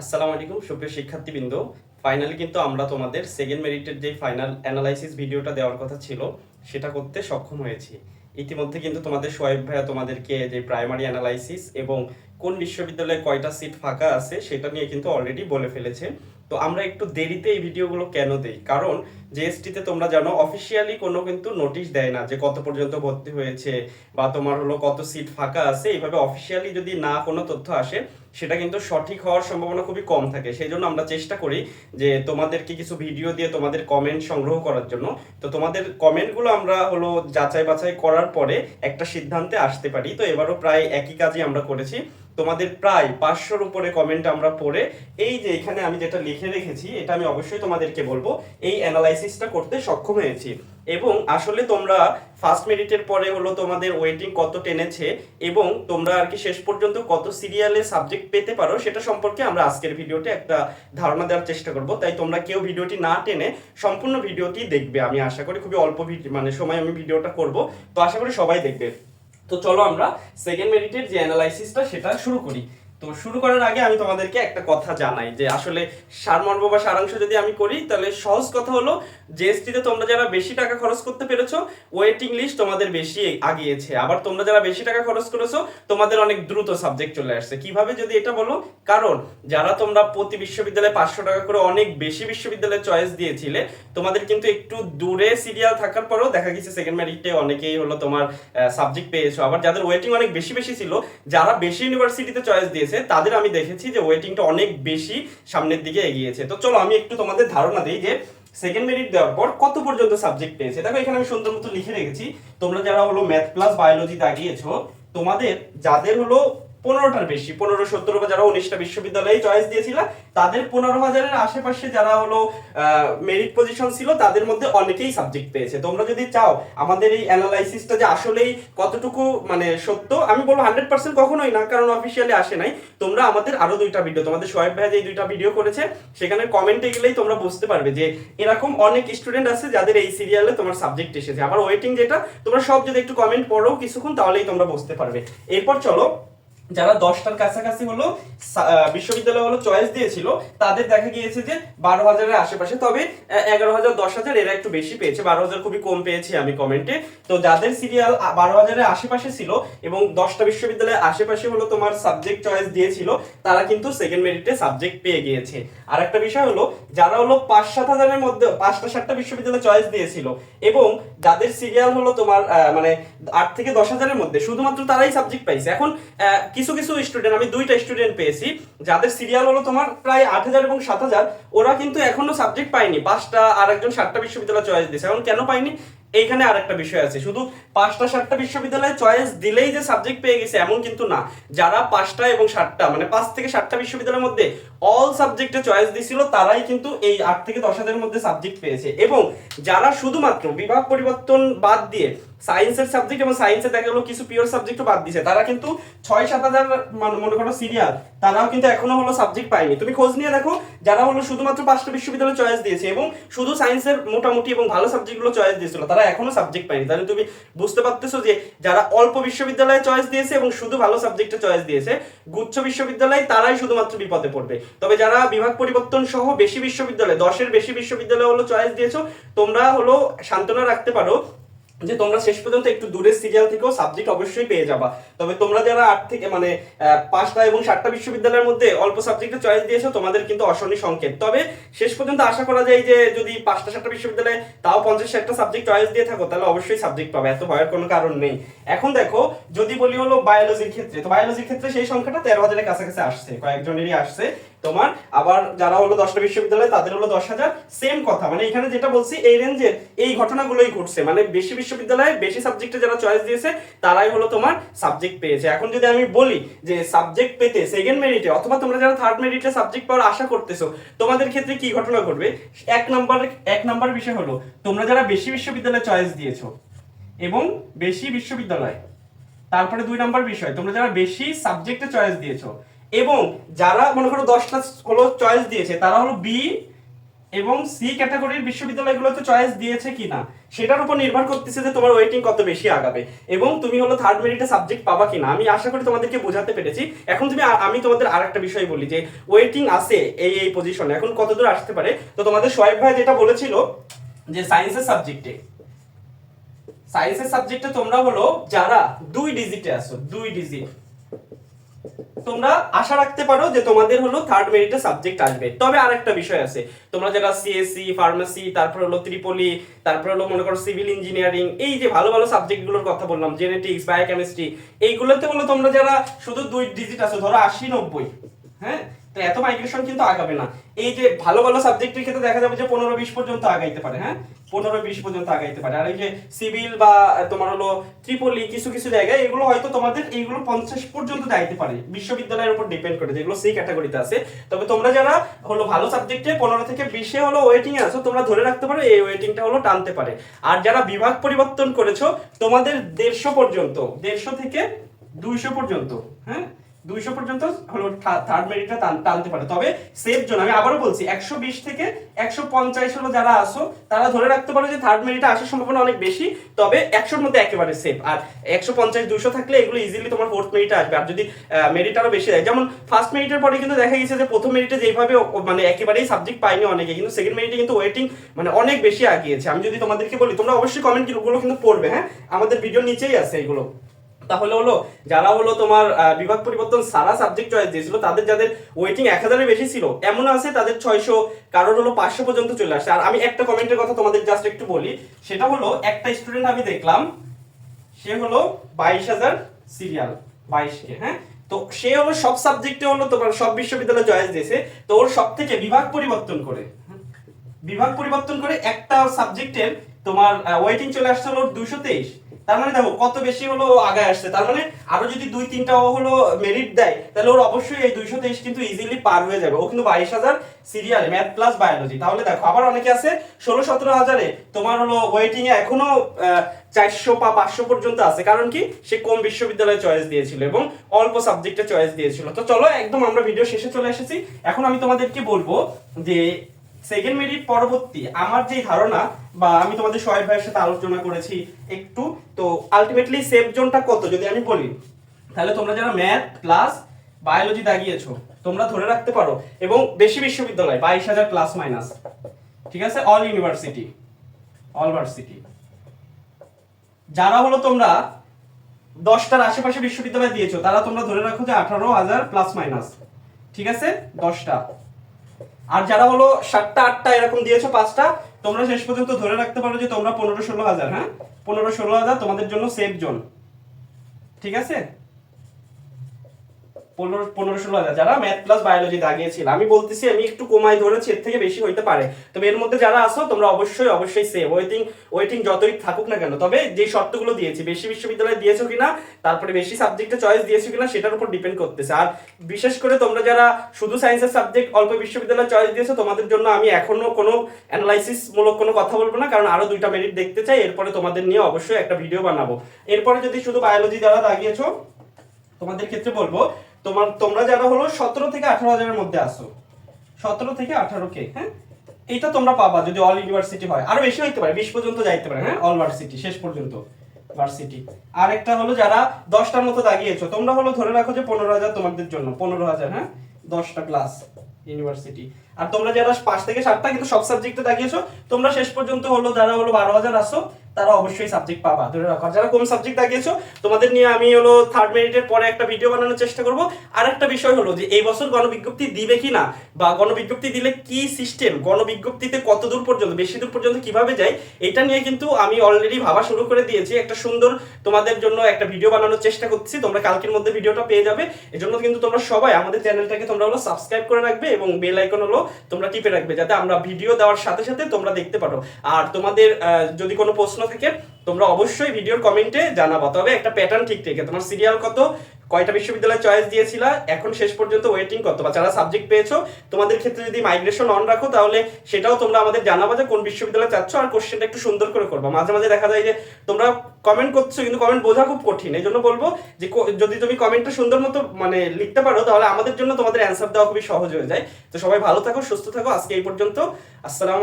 আসসালামু আলাইকুম, সুপ্রিয় শিক্ষার্থীবৃন্দ। ফাইনালি কিন্তু আমরা তোমাদের সেকেন্ড মেরিটের যে ফাইনাল অ্যানালাইসিস ভিডিওটা দেওয়ার কথা ছিল, সেটা করতে সক্ষম হয়েছি। ইতিমধ্যে কিন্তু তোমাদের সোয়েব ভাইয়া তোমাদেরকে যে প্রাইমারি অ্যানালাইসিস এবং কোন বিশ্ববিদ্যালয়ে কয়টা সিট ফাঁকা আছে, সেটা নিয়ে কিন্তু অলরেডি বলে ফেলেছে। তো আমরা একটু দেরিতে এই ভিডিওগুলো কেন দেই? কারণ জিএসটিতে তোমরা জানো অফিসিয়ালি কোনো কিন্তু নোটিশ দেয় না যে কত পর্যন্ত ভর্তি হয়েছে বা তোমার হলো কত সিট ফাঁকা আছে। এইভাবে অফিসিয়ালি যদি না কোনো তথ্য আসে, সেটা কিন্তু সঠিক হওয়ার সম্ভাবনা খুবই কম থাকে। সেই জন্য আমরা চেষ্টা করি যে তোমাদেরকে কিছু ভিডিও দিয়ে তোমাদের কমেন্ট সংগ্রহ করার জন্য। তো তোমাদের কমেন্টগুলো আমরা হলো যাচাই বাছাই করার পরে একটা সিদ্ধান্তে আসতে পারি। তো এবারও প্রায় একই কাজই আমরা করেছি। তোমাদের প্রায় পাঁচশোর উপরে কমেন্ট আমরা পড়ে, এই যে এখানে আমি যেটা লিখে রেখেছি, এটা আমি অবশ্যই তোমাদেরকে বলব, এই অ্যানালাইসিসটা করতে সক্ষম হয়েছি। এবং আসলে তোমরা ফার্স্ট মেরিটের পরে হলো তোমাদের ওয়েটিং কত টেনেছে, এবং তোমরা আর কি শেষ পর্যন্ত কত সিরিয়ালে সাবজেক্ট পেতে পারো, সেটা সম্পর্কে আমরা আজকের ভিডিওতে একটা ধারণা দেওয়ার চেষ্টা করব। তাই তোমরা কেউ ভিডিওটি না টেনে সম্পূর্ণ ভিডিওটি দেখবে। আমি আশা করি খুবই অল্প মানে সময় আমি ভিডিওটা করব। তো আশা করি সবাই দেখবে। তো চলো আমরা সেকেন্ড মেরিটের যে অ্যানালাইসিসটা সেটা শুরু করি। তো শুরু করার আগে আমি তোমাদেরকে একটা কথা জানাই যে আসলে সারমর্ম বা সারাংশ যদি আমি করি, তাহলে সহজ কথা হলো জিএসটিতে তোমরা যারা বেশি টাকা খরচ করতে পেরেছ ওয়েটিং লিস্ট তোমাদের বেশি আগিয়েছে। আবার তোমরা যারা বেশি টাকা খরচ করেছ, তোমাদের অনেক দ্রুত সাবজেক্ট চলে আসছে। কীভাবে যদি এটা বলো? কারণ যারা তোমরা প্রতি বিশ্ববিদ্যালয়ে পাঁচশো টাকা করে অনেক বেশি বিশ্ববিদ্যালয়ে চয়েস দিয়েছিলে, তোমাদের কিন্তু একটু দূরে সিরিয়াল থাকার পরেও দেখা গেছে সেকেন্ড মেরিটে অনেকেই হলো তোমার সাবজেক্ট পেয়েছ। আবার যাদের ওয়েটিং অনেক বেশি বেশি ছিল, যারা বেশি ইউনিভার্সিটিতে চয়েস দিয়েছে তাদের আমি দেখেছি যে ওয়েটিংটা অনেক বেশি সামনের দিকে এগিয়েছে। তো চলো আমি একটু তোমাদের ধারণা দিই যে সেকেন্ড মেরিট দেওয়ার পর কত পর্যন্ত সাবজেক্ট পেয়েছে। দেখো এখানে আমি সুন্দর মতো লিখে রেখেছি, তোমরা যারা হলো ম্যাথ প্লাস বায়োলজি আগিয়েছো, তোমাদের যাদের হলো পনেরোটার বেশি, পনেরো সত্তর বা যারা উনিশটা বিশ্ববিদ্যালয়ে চয়েস দিয়েছিল, তাদের পনেরো হাজারের আশেপাশে যারা হলো মেরিট পজিশন ছিল, তাদের মধ্যে অনেকেই সাবজেক্ট পেয়েছে। তোমরা যদি চাও, আমাদের এই অ্যানালাইসিসটা যে আসলেই কতটুকু মানে সত্য, আমি বলব হান্ড্রেড পার্সেন্ট কখনোই না, কারণ অফিসিয়ালি আসে নাই। তোমরা আমাদের আরও দুইটা ভিডিও তোমাদের সোয়েব ভাই যে দুইটা ভিডিও করেছে, সেখানে কমেন্টে গেলেই তোমরা বুঝতে পারবে যে এরকম অনেক স্টুডেন্ট আছে যাদের এই সিরিয়ালে তোমার সাবজেক্ট এসেছে। আবার ওয়েটিং যেটা, তোমরা সব যদি একটু কমেন্ট পড়ো কিছুক্ষণ, তাহলেই তোমরা বুঝতে পারবে। এরপর চলো যারা দশটার কাছাকাছি হলো বিশ্ববিদ্যালয় হলো চয়েস দিয়েছিল তাদের দেখা গিয়েছে যে বারো হাজারের আশেপাশে তবে এগারো হাজার দশ হাজার এরা একটু বেশি পেয়েছে বারো হাজার খুবই কম পেয়েছি আমি কমেন্টে। তো যাদের সিরিয়াল বারো হাজারের আশেপাশে ছিল এবং দশটা বিশ্ববিদ্যালয়ের আশেপাশে হলো তোমার সাবজেক্ট চয়েস দিয়েছিল তারা কিন্তু সেকেন্ড মেরিটে সাবজেক্ট পেয়ে গিয়েছে। আর একটা বিষয় হলো যারা হলো পাঁচ সাত হাজারের মধ্যে পাঁচটা সাতটা বিশ্ববিদ্যালয় চয়েস দিয়েছিল এবং যাদের সিরিয়াল হলো তোমার মানে আট থেকে দশ হাজারের মধ্যে শুধুমাত্র তারাই সাবজেক্ট পাইছে। এখন আহ, কিছু কিছু স্টুডেন্ট আমি দুইটা স্টুডেন্ট পেয়েছি, যাদের সিরিয়াল হলো তোমার প্রায় আট হাজার এবং সাত হাজার, ওরা কিন্তু এখনও সাবজেক্ট পায়নি। পাঁচটা আর একজন সাতটা বিশ্ববিদ্যালয় চয়েস দিয়েছে। এখন কেন পায়নি? এইখানে আরেকটা বিষয় আছে। শুধু পাঁচটা সাতটা বিশ্ববিদ্যালয়ে চয়েস দিলেই যে সাবজেক্ট পেয়ে গেছে, এমন কিন্তু না। যারা পাঁচটা এবং সাতটা মানে পাঁচ থেকে সাতটা বিশ্ববিদ্যালয়ের মধ্যে অল সাবজেক্টে চয়েস দিছিল তারাই কিন্তু এই আট থেকে দশ হাজারের মধ্যে সাবজেক্ট পেয়েছে। এবং যারা শুধুমাত্র বিভাগ পরিবর্তন বাদ দিয়ে সায়েন্সের সাবজেক্ট এবং সায়েন্সে দেখা গেলো কিছু পিওর সাবজেক্টও বাদ দিছে। তারা কিন্তু ছয় সাত হাজার মানে করো সিরিয়াল তারাও কিন্তু এখনও হলো সাবজেক্ট পায়নি। তুমি খোঁজ নিয়ে দেখো, যারা হলো শুধুমাত্র পাঁচটা বিশ্ববিদ্যালয় চয়েস দিয়েছে এবং শুধু সায়েন্সের মোটামুটি এবং ভালো সাবজেক্টগুলো চয়েস দিয়েছিল, তারা এখনও সাবজেক্ট পায়নি। তাহলে তুমি বুঝতে পারতেছো যে যারা অল্প বিশ্ববিদ্যালয়ে চয়েস দিয়েছে এবং শুধু ভালো সাবজেক্টে চয়েস দিয়েছে, গুচ্ছ বিশ্ববিদ্যালয় তারাই শুধুমাত্র বিপদে পড়বে। তবে যারা বিভাগ পরিবর্তন সহ বেশি বিশ্ববিদ্যালয়, দশের বেশি বিশ্ববিদ্যালয় হলো চয়েস দিয়েছ, তোমরা হলো সান্ত্বনা রাখতে পারো যে তোমরা শেষ পর্যন্ত একটু দূরের সিরিয়াল থেকেও সাবজেক্ট অবশ্যই পেয়ে যাবা। তবে তোমরা যারা আট থেকে মানে পাঁচটা এবং সাতটা বিশ্ববিদ্যালয়ের মধ্যে অল্প সাবজেক্টে চয়েস দিয়েছ, তোমাদের কিন্তু অশনি সংকেত। তবে শেষ পর্যন্ত আশা করা যায় যে, যদি পাঁচটা, সাতটা বিশ্ববিদ্যালয়ে তাও পঞ্চাশ, ষাটটা সাবজেক্ট চয়েস দিয়ে থাকো, তাহলে অবশ্যই সাবজেক্ট পাবে। এত ভয়ের কোনো কারণ নেই। এখন দেখো, যদি বলি হলো বায়োলজির ক্ষেত্রে, তো বায়োলজির ক্ষেত্রে সেই সংখ্যাটা তেরো হাজারের কাছাকাছি আসছে, কয়েকজনেরই আসছে। তোমার আবার যারা হলো দশটা বিশ্ববিদ্যালয়, তাদের হলো দশ হাজার। সেম কথা। মানে এখানে যেটা বলছি, এই রেঞ্জের এই ঘটনাগুলোই ঘটছে। মানে বেশি বিশ্ববিদ্যালয়ে বেশি সাবজেক্টে যারা চয়েস দিয়েছে, তারাই হলো তোমার সাবজেক্ট পেয়েছে। এখন যদি আমি বলি যে সাবজেক্ট পেতে সেকেন্ড মেরিটে অথবা তোমরা যারা থার্ড মেরিটে সাবজেক্ট পাওয়ার আশা করতেছো, তোমাদের ক্ষেত্রে কি ঘটনা ঘটবে? এক নাম্বার এক নাম্বার বিষয় হলো, তোমরা যারা বেশি বিশ্ববিদ্যালয়ে চয়েস দিয়েছ এবং বেশি বিশ্ববিদ্যালয়, তারপরে দুই নাম্বার বিষয়, তোমরা যারা বেশি সাবজেক্টে চয়েস দিয়েছ এবং যারা মনে করো দশটা হলো চয়েস দিয়েছে, তারা হলো বি এবং সি ক্যাটাগরির বিশ্ববিদ্যালয়গুলোতে চয়েস দিয়েছে কিনা, সেটার উপর নির্ভর করতেছে যে তোমার ওয়েটিং কত বেশি আগাবে এবং তুমি হলো থার্ড মেরিটে সাবজেক্ট পাবা কিনা। আমি আশা করি তোমাদেরকে বোঝাতে পেরেছি। এখন তুমি আমি তোমাদের আরেকটা বিষয় বলি যে ওয়েটিং আছে এই এই পজিশনে এখন কত দূর আসতে পারে? তো তোমাদের সোয়েব ভাই যেটা বলেছিল যে সায়েন্সের সাবজেক্টে সায়েন্সের সাবজেক্টে তোমরা হলো যারা দুই ডিজিটে আসো দুই ডিজিট তোমরা আশা রাখতে পারো যে তোমাদের হলো থার্ড মেরিটে সাবজেক্ট আসবে। তবে আরেকটা বিষয় আছে। তোমরা যারা সিএসসি ফার্মেসি তারপর হলো ত্রিপলি, তারপর হলো মনে করো সিভিল ইঞ্জিনিয়ারিং এই যে ভালো ভালো সাবজেক্টগুলোর কথা বললাম জেনেটিক্স বায়োকেমিস্ট্রি এইগুলোতে হলো তোমরা যারা শুধু দুই ডিজিট আছে, ধরো আশি, নব্বই হ্যাঁ? তো এত মাইগ্রেশন কিন্তু আগাবে না। এই যে ভালো ভালো সাবজেক্টের ক্ষেত্রে দেখা যাবে যে পনেরো বিশ পর্যন্ত আগাইতে পারে হ্যাঁ? পনেরো বিশ পর্যন্ত আগাইতে পারে। আর এই যে সিভিল বা তোমার হলো ত্রিপলি কিছু কিছু জায়গায় এগুলো হয়তো তোমাদের এইগুলো পঞ্চাশ পর্যন্ত যাইতে পারে। বিশ্ববিদ্যালয়ের উপর ডিপেন্ড করে যেগুলো সি ক্যাটাগরিতে আছে। তবে তোমরা যারা হলো ভালো সাবজেক্টে পনেরো থেকে বিশে হলো ওয়েটিং আছো, তোমরা ধরে রাখতে পারো এই ওয়েটিংটা হলো টানতে পারে। আর যারা বিভাগ পরিবর্তন করেছ, তোমাদের দেড়শো পর্যন্ত, দেড়শো থেকে দুইশো পর্যন্ত হ্যাঁ? দুইশো পর্যন্ত হলো থার্ড মেরিটটা টানতে পারে। তবে সেফ জোন আমি আবারও বলছি, একশো বিশ থেকে একশো পঞ্চাশ হলো যারা আসো তারা ধরে রাখতে পারো যে থার্ড মেরিটে আসার সম্ভাবনা অনেক বেশি, তবে একশোর মধ্যে একেবারে সেফ আর একশো পঞ্চাশ দুশো থাকলে এগুলো ইজিলি তোমার ফোর্থ মেরিটে আসবে। আর যদি মেরিট আরও বেশি দেয়, যেমন ফার্স্ট মেরিটের পরে কিন্তু দেখা গেছে যে প্রথম মেরিটে যেভাবে মানে একেবারেই সাবজেক্ট পাইনি অনেকে, কিন্তু সেকেন্ড মেরিটে কিন্তু ওয়েটিং মানে অনেক বেশি আগিয়েছে। আমি যদি তোমাদেরকে বলি, তোমরা অবশ্যই কমেন্টগুলো কিন্তু পড়বে হ্যাঁ? আমাদের ভিডিওর নিচেই আছে এগুলো। তাহলে হলো, যারা হলো তোমার বিভাগ পরিবর্তন সারা সাবজেক্ট চয়েস দিয়েছিল, তাদের যাদের ওয়েটিং এক হাজারের বেশি ছিল এমন আছে তাদের ছয়শো, কারোর হলো পাঁচশো পর্যন্ত চলে আসছে। আর আমি একটা কমেন্টের কথা তোমাদের জাস্ট একটু বলি, সেটা হলো, একটা স্টুডেন্ট আমি দেখলাম, সে হলো বাইশ হাজার সিরিয়াল বাইশকে হ্যাঁ? তো সে হলো সব সাবজেক্টে হলো তোমার, সব বিশ্ববিদ্যালয় চয়েস দিয়েছে। তো ওর সব থেকে বিভাগ পরিবর্তন করে, বিভাগ পরিবর্তন করে একটা সাবজেক্টের তোমার ওয়েটিং চলে আসছে হলো দুশো তেইশ। তার মানে দেখো, কত বেশি হলো ও আগে আসছে? তার মানে আরও যদি দুই, তিনটা ও হলো মেরিট দেয়, তাহলে ওর অবশ্যই এই দুইশো তেইশ কিন্তু ইজিলি পার হয়ে যাবে। ও কিন্তু বাইশ হাজার সিরিয়াল ম্যাথ প্লাস বায়োলজি তাহলে দেখো, আবার অনেকে আছে, ষোলো সতেরো হাজারে তোমার হলো ওয়েটিং এ এখনও চারশো বা পাঁচশো পর্যন্ত আছে। কারণ কি? সে কম বিশ্ববিদ্যালয়ে চয়েস দিয়েছিল এবং অল্প সাবজেক্টে চয়েস দিয়েছিল। তো চলো, একদম আমরা ভিডিও শেষে চলে এসেছি। এখন আমি তোমাদেরকে বলব যে সেকেন্ড মেরিট পরবর্তী, আমার যে ধারণা, বা আমি তোমাদের সোহেব ভাইয়ের সাথে আলোচনা করেছি একটু, তো আলটিমেটলি সেফ জোনটা কত, যদি আমি বলি? তাহলে তোমরা যারা ম্যাথ প্লাস বায়োলজি দাগিয়েছো, তোমরা ধরে রাখতে পারো, এবং বেশি বিশ্ববিদ্যালয়, বাইশ হাজার প্লাস মাইনাস ঠিক আছে? অল ইউনিভার্সিটি অল ভার্সিটি যারা হলো তোমরা দশটার আশেপাশে বিশ্ববিদ্যালয় দিয়েছ, তারা তোমরা ধরে রাখো যে আঠারো হাজার প্লাস মাইনাস ঠিক আছে? দশটা। আর যারা হলো সাতটা, আটটা এরকম দিয়েছ পাঁচটা, তোমরা শেষ পর্যন্ত ধরে রাখতে পারো যে তোমরা পনেরো ষোলো হাজার হ্যাঁ? পনেরো ষোলো হাজার তোমাদের জন্য সেফ জোন ঠিক আছে? পনেরো পনেরো ষোলো হাজার। যারা ম্যাথ প্লাস বায়োলজি দাগিয়েছিল, আমি বলতেছি আমি একটু কমাই ধরেছি, এর থেকে বেশি হইতে পারে। তবে এর মধ্যে যারা আসো তোমরা অবশ্যই অবশ্যই সেভ ওয়েটিং ওয়েটিং যতই থাকুক না কেন। তবে যে শর্তগুলো দিয়েছি, বেশি বিশ্ববিদ্যালয়ে দিয়েছ কিনা, তারপরে বেশি সাবজেক্টে চয়েস দিয়েছ কিনা, সেটার উপর ডিপেন্ড করতেছে। আর বিশেষ করে তোমরা যারা শুধু সায়েন্সের সাবজেক্ট অল্প বিশ্ববিদ্যালয়ে চয়েস দিয়েছ, তোমাদের জন্য আমি এখনও কোনো অ্যানালাইসিস মূলক কোনো কথা বলব না, কারণ আরও দুইটা মেরিট দেখতে চাই। এরপরে তোমাদের নিয়ে অবশ্যই একটা ভিডিও বানাবো। এরপরে যদি শুধু বায়োলজি যারা দাগিয়েছো, তোমাদের ক্ষেত্রে বলব তোমার, তোমরা যারা হলো সতেরো থেকে আঠারো হাজারের মধ্যে আসো সতেরো থেকে আঠারো কে হ্যাঁ? এইটা তোমরা পাবা যদি অল ইউনিভার্সিটি হয়। আরও বেশি হইতে পারে, বিশ পর্যন্ত যাইতে পারে হ্যাঁ? অল ভার্সিটি শেষ পর্যন্ত ভার্সিটি আর একটা হলো যারা দশটার মতো দাগিয়েছো, তোমরা হলো ধরে রাখো যে পনেরো হাজার তোমাদের জন্য, পনেরো হাজার হ্যাঁ? দশটা ক্লাস ইউনিভার্সিটি আর তোমরা যারা পাঁচ থেকে সাতটা কিন্তু সব সাবজেক্টে দাগিয়েছো, তোমরা শেষ পর্যন্ত হলো যারা হলো বারো হাজার আসো তারা অবশ্যই সাবজেক্ট পাবা। ধরে রাখো। যারা কোন সাবজেক্ট দাগিয়েছো তোমাদের নিয়ে আমি হলো থার্ড মেরিটের পরে একটা ভিডিও বানানোর চেষ্টা করব। আর একটা বিষয় হলো যে, এই বছর গণবিজ্ঞপ্তি দিবে কি না বা গণবিজ্ঞপ্তি দিলে কি সিস্টেম গণবিজ্ঞপ্তিতে কত দূর পর্যন্ত, বেশি দূর পর্যন্ত কীভাবে যায়, এটা নিয়ে কিন্তু আমি অলরেডি ভাবা শুরু করে দিয়েছি। একটা সুন্দর তোমাদের জন্য একটা ভিডিও বানানোর চেষ্টা করছি। তোমরা কালকের মধ্যে ভিডিওটা পেয়ে যাবে। এজন্য কিন্তু তোমরা সবাই আমাদের চ্যানেলটাকে তোমরা হলো সাবস্ক্রাইব করে রাখবে এবং বেল আইকন হলো তোমরা টিপে রাখবে, যাতে আমরা ভিডিও দেওয়ার সাথে সাথে তোমরা দেখতে পারো। আর তোমাদের যদি কোনো প্রশ্ন থাকে তোমরা অবশ্যই ভিডিওর কমেন্টে জানাবা। তবে একটা প্যাটার্ন ঠিক থেকে তোমার সিরিয়াল কত, কয়টা বিশ্ববিদ্যালয় চয়েস দিয়েছিলা, এখন শেষ পর্যন্ত ওয়েটিং কত বা যারা সাবজেক্ট পেয়েছ, তোমাদের ক্ষেত্রে যদি মাইগ্রেশন অন রাখো, তাহলে সেটাও তোমরা আমাদের জানাবা যে কোন বিশ্ববিদ্যালয়ে চাচ্ছ আর কোশ্চেনটা একটু সুন্দর করে করবা। মাঝে মাঝে দেখা যায় যে তোমরা কমেন্ট করছ, কিন্তু কমেন্ট বোঝা খুব কঠিন। এই জন্য বলব যে যদি তুমি কমেন্টটা সুন্দর মতো মানে লিখতে পারো, তাহলে আমাদের জন্য তোমাদের অ্যান্সার দেওয়া খুবই সহজ হয়ে যায়। তো সবাই ভালো থাকো, সুস্থ থাকো। আজকে এই পর্যন্ত। আসসালাম